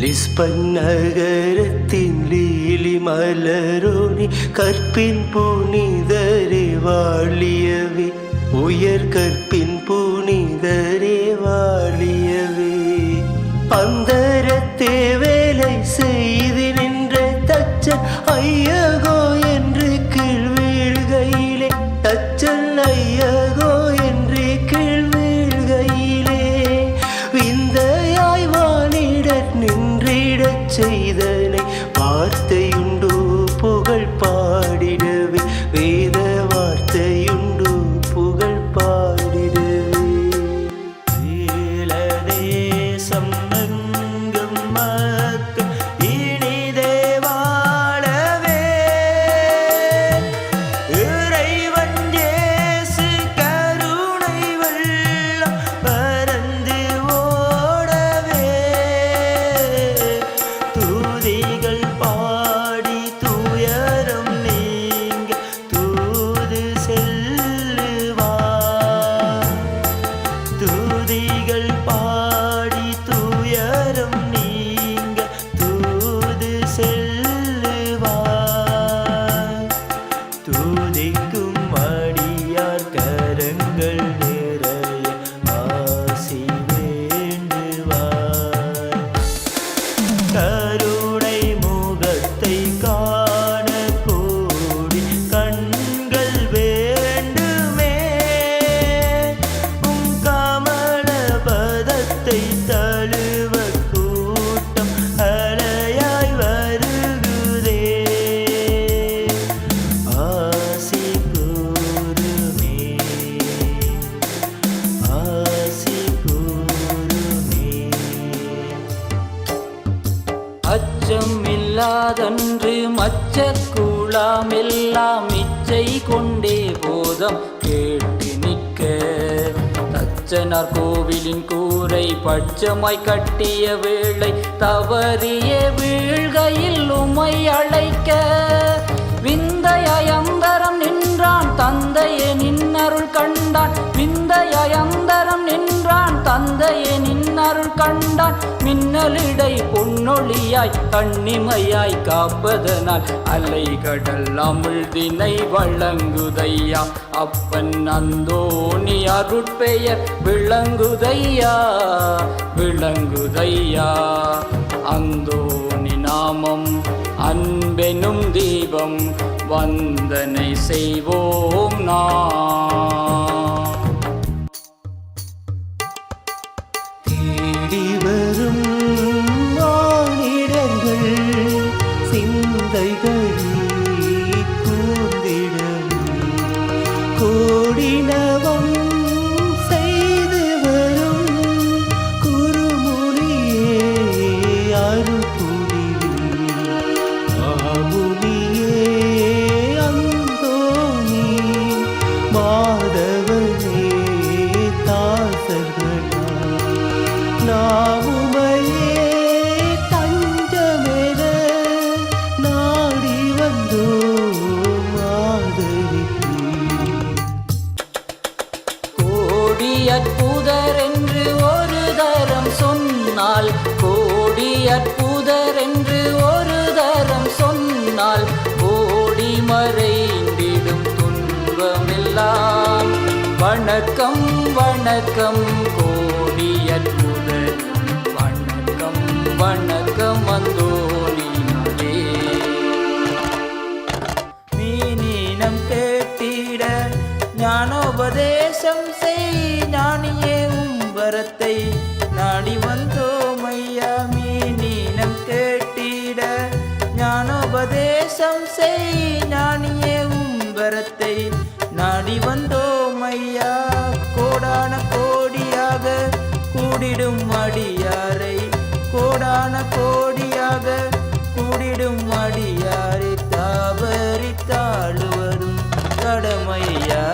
Lisbon நகரத்தின் lily மலரோனி கற்பின் புனிதரை வாழியவே. உயர் கற்பின் மச்சக்கூழாம் எல்லாம் இச்சை கொண்டே போதம் கேட்டு நிற்க. தச்சனார் கோவிலின் கூரை பட்சமாய் கட்டிய வேளை தவறிய வீழ்கையில் உமை அழைக்க. விந்தையாய் நின்றான் தந்தையே நின்னருள் கண்டான். விந்தையாய் நின்றான் தந்தையே நின்னருள் கண்டான். மின்னலிட பொன்னொழியாய் கண்ணிமையாய் காப்பதனால் அலை கடல் அமிழ்தினை வழங்குதையா. அப்பன் அந்தோணி அருட்பெயர் விளங்குதையா விளங்குதையா. அந்தோணி நாமம் அன்பெனும் தீபம் வந்தனை செய்வோம் நான் அற்புதர் என்று ஒரு தரம் சொன்னால் ஓடி மறைந்திடும் துன்பமெல்லாம். வணக்கம் வணக்கம் கோடி அற்புதர் வணக்கம் வணக்கம் வந்தோ கூடிடும் அடியாரை கோடான கோடியாக கூடிடும் அடியாரை தாவரி தாழுவரும் கடமையா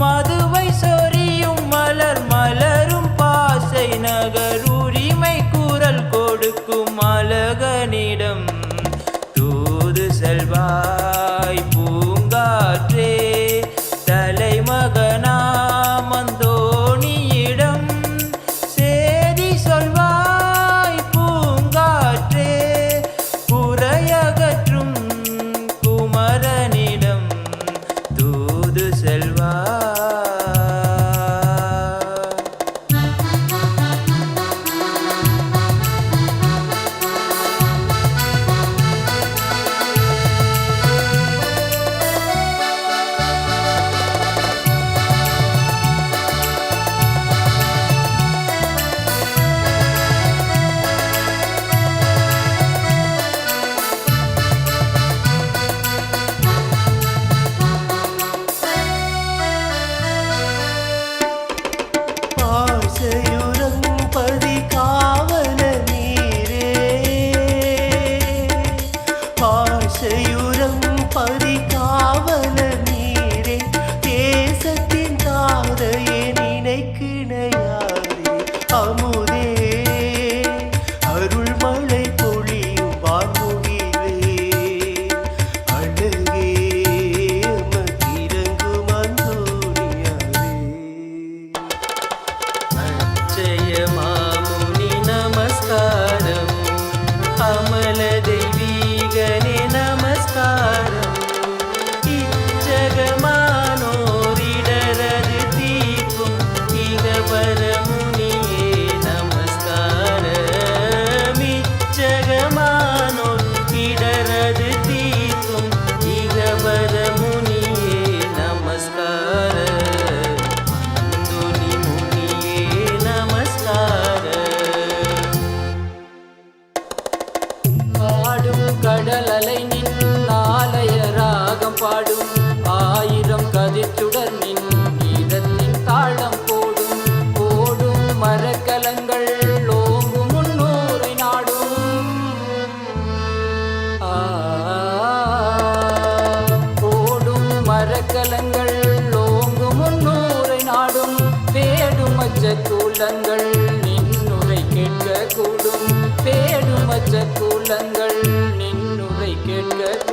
மது அமுத பாடும். ஆயிரம் கதிச்சுடர் நின் கீதத்தின் தாளம் போடும். போடும் மரக்கலங்கள் ஓங்கும் முன்னூரை நாடும். போடும் மரக்கலங்கள் ஓங்கும் முன்னூரை நாடும். தேடும் மச்சக்கூலங்கள் நின்னுரை கேட்க கூடும் தேடும் மச்சக்கூலங்கள் கேட்க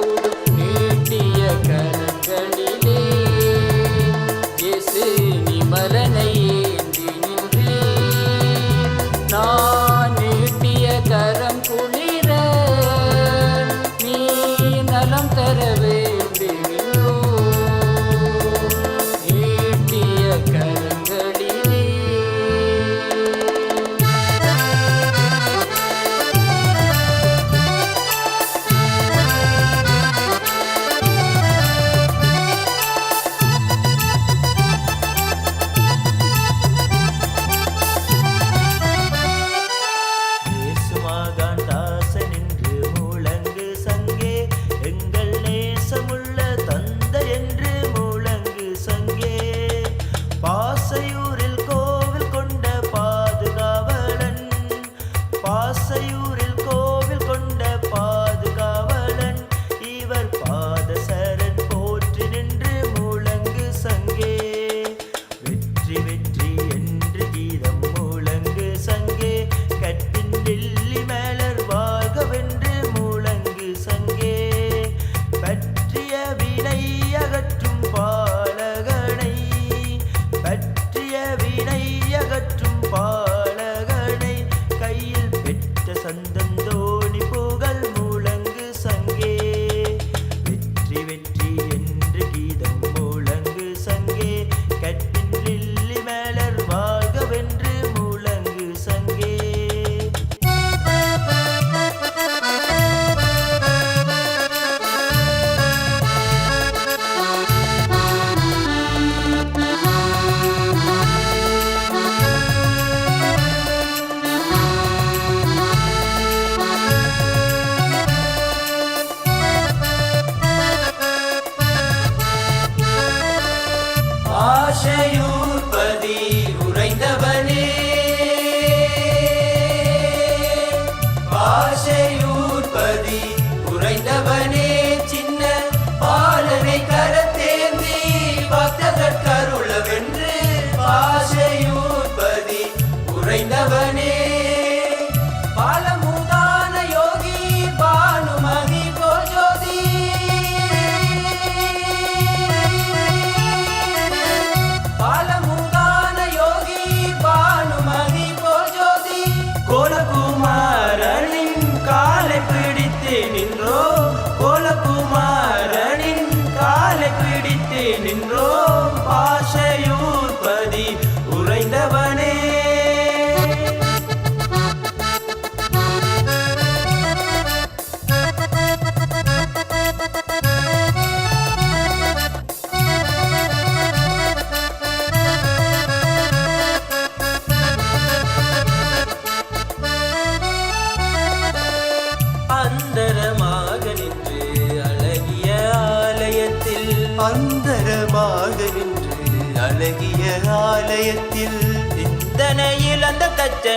ভাষা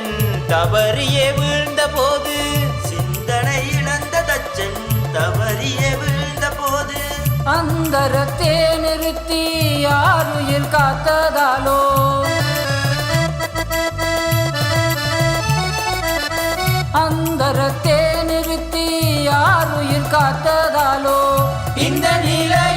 தச்சன் தவறியே வீழ்ந்த போது சிந்தனையில் அந்த தச்சன் தவறியே வீழ்ந்த போது அந்தரத்தே நிறுத்தி யாருயிர் காத்ததாலோ? அந்தரத்தே நிறுத்தி யாருயிர் காத்ததாலோ? இந்த நிலையில்